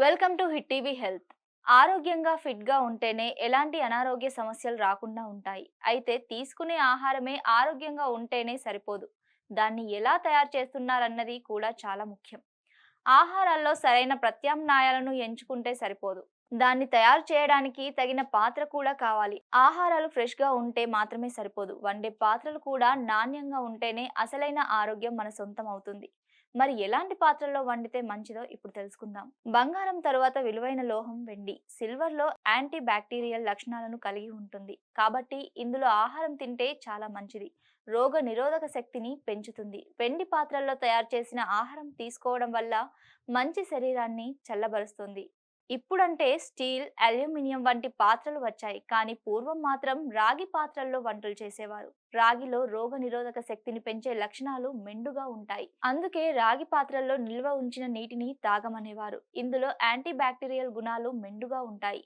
Welcome to hit TV health. ఆరోగ్యంగా ఫిట్గా ఉంటేనే ఎలాంటి అనారోగ్య సమస్యలు రాకుండా ఉంటాయి. అయితే తీసుకునే ఆహారమే ఆరోగ్యంగా ఉంటేనే సరిపోదు. దాన్ని ఎలా తయారు చేస్తున్నారన్నది కూడా చాలా ముఖ్యం. ఆహారాల్లో సరైన ప్రత్యామ్నాయాలను ఎంచుకుంటే సరిపోదు. దాన్ని తయారు చేయడానికి తగిన పాత్ర కూడా కావాలి. ఆహారాలు ఫ్రెష్గా ఉంటే మాత్రమే సరిపోదు. వండే పాత్రలు కూడా నాణ్యంగా ఉంటేనే అసలైన ఆరోగ్యం మన సొంతం అవుతుంది. మరి ఎలాంటి పాత్రల్లో వండితే మంచిదో ఇప్పుడు తెలుసుకుందాం. బంగారం తరువాత విలువైన లోహం వెండి. సిల్వర్లో యాంటీ బ్యాక్టీరియల్ లక్షణాలను కలిగి ఉంటుంది. కాబట్టి ఇందులో ఆహారం తింటే చాలా మంచిది. రోగ నిరోధక శక్తిని పెంచుతుంది. వెండి పాత్రల్లో తయారు చేసిన ఆహారం తీసుకోవడం వల్ల మంచి శరీరాన్ని చల్లబరుస్తుంది. ఇప్పుడంటే స్టీల్ అల్యూమినియం వంటి పాత్రలు వచ్చాయి. కానీ పూర్వం మాత్రం రాగి పాత్రల్లో వంటలు చేసేవారు. రాగిలో రోగ నిరోధక శక్తిని పెంచే లక్షణాలు మెండుగా ఉంటాయి. అందుకే రాగి పాత్రల్లో నిల్వ ఉంచిన నీటిని తాగమనేవారు. ఇందులో యాంటీ బ్యాక్టీరియల్ గుణాలు మెండుగా ఉంటాయి.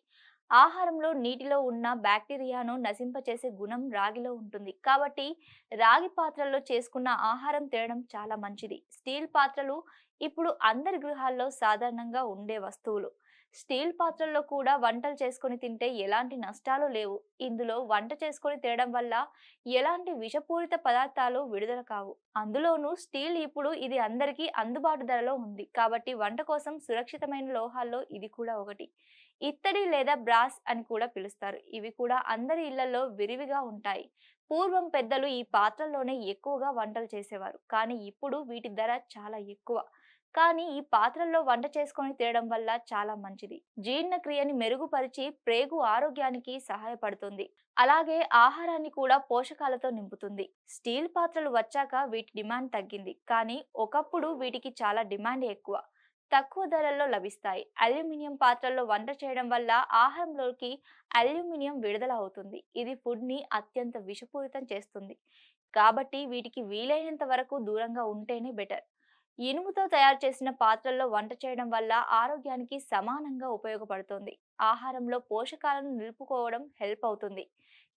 ఆహారంలో నీటిలో ఉన్న బ్యాక్టీరియాను నశింపచేసే గుణం రాగిలో ఉంటుంది. కాబట్టి రాగి పాత్రల్లో చేసుకున్న ఆహారం తినడం చాలా మంచిది. స్టీల్ పాత్రలు ఇప్పుడు అందరి గృహాల్లో సాధారణంగా ఉండే వస్తువులు. స్టీల్ పాత్రల్లో కూడా వంటలు చేసుకొని తింటే ఎలాంటి నష్టాలు లేవు. ఇందులో వంట చేసుకొని తినడం వల్ల ఎలాంటి విషపూరిత పదార్థాలు విడుదల కావు. అందులోనూ స్టీల్ ఇప్పుడు ఇది అందరికీ అందుబాటు ధరలో ఉంది. కాబట్టి వంట కోసం సురక్షితమైన లోహాల్లో ఇది కూడా ఒకటి. ఇత్తడి లేదా బ్రాస్ అని కూడా పిలుస్తారు. ఇవి కూడా అందరి ఇళ్ళలో విరివిగా ఉంటాయి. పూర్వం పెద్దలు ఈ పాత్రల్లోనే ఎక్కువగా వంటలు చేసేవారు. కానీ ఇప్పుడు వీటి ధర చాలా ఎక్కువ. కానీ ఈ పాత్రల్లో వంట చేసుకొని తినడం వల్ల చాలా మంచిది. జీర్ణక్రియని మెరుగుపరిచి ప్రేగు ఆరోగ్యానికి సహాయపడుతుంది. అలాగే ఆహారాన్ని కూడా పోషకాలతో నింపుతుంది. స్టీల్ పాత్రలు వచ్చాక వీటి డిమాండ్ తగ్గింది. కానీ ఒకప్పుడు వీటికి చాలా డిమాండ్ ఎక్కువ. తక్కువ ధరల్లో లభిస్తాయి. అల్యూమినియం పాత్రల్లో వంట చేయడం వల్ల ఆహారంలోకి అల్యూమినియం విడుదల అవుతుంది. ఇది ఫుడ్ని అత్యంత విషపూరితం చేస్తుంది. కాబట్టి వీటికి వీలైనంత వరకు దూరంగా ఉంటేనే బెటర్. ఇనుముతో తయారు చేసిన పాత్రల్లో వంట చేయడం వల్ల ఆరోగ్యానికి సమానంగా ఉపయోగపడుతుంది. ఆహారంలో పోషకాలను నిలుపుకోవడం హెల్ప్ అవుతుంది.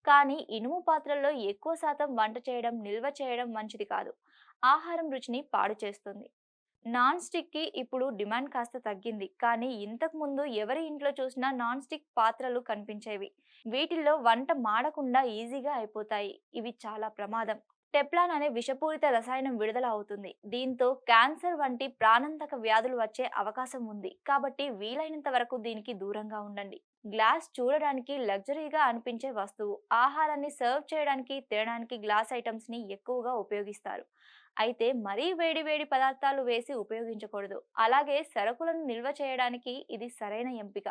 కానీ ఇనుము పాత్రల్లో ఎక్కువ శాతం వంట చేయడం నిల్వ చేయడం మంచిది కాదు. ఆహారం రుచిని పాడు చేస్తుంది. నాన్ స్టిక్కి ఇప్పుడు డిమాండ్ కాస్త తగ్గింది. కానీ ఇంతకు ముందు ఎవరి ఇంట్లో చూసినా నాన్ స్టిక్ పాత్రలు కనిపించేవి. వీటిల్లో వంట మాడకుండా ఈజీగా అయిపోతాయి. ఇవి చాలా ప్రమాదం. టెప్లాన్ అనే విషపూరిత రసాయనం విడుదల అవుతుంది. దీంతో క్యాన్సర్ వంటి ప్రాణాంతక వ్యాధులు వచ్చే అవకాశం ఉంది. కాబట్టి వీలైనంత వరకు దీనికి దూరంగా ఉండండి. గ్లాస్ చూడడానికి లగ్జరీగా అనిపించే వస్తువు. ఆహారాన్ని సర్వ్ చేయడానికి తినడానికి గ్లాస్ ఐటమ్స్ని ఎక్కువగా ఉపయోగిస్తారు. అయితే మరీ వేడి వేడి పదార్థాలు వేసి ఉపయోగించకూడదు. అలాగే సరుకులను నిల్వ చేయడానికి ఇది సరైన ఎంపిక.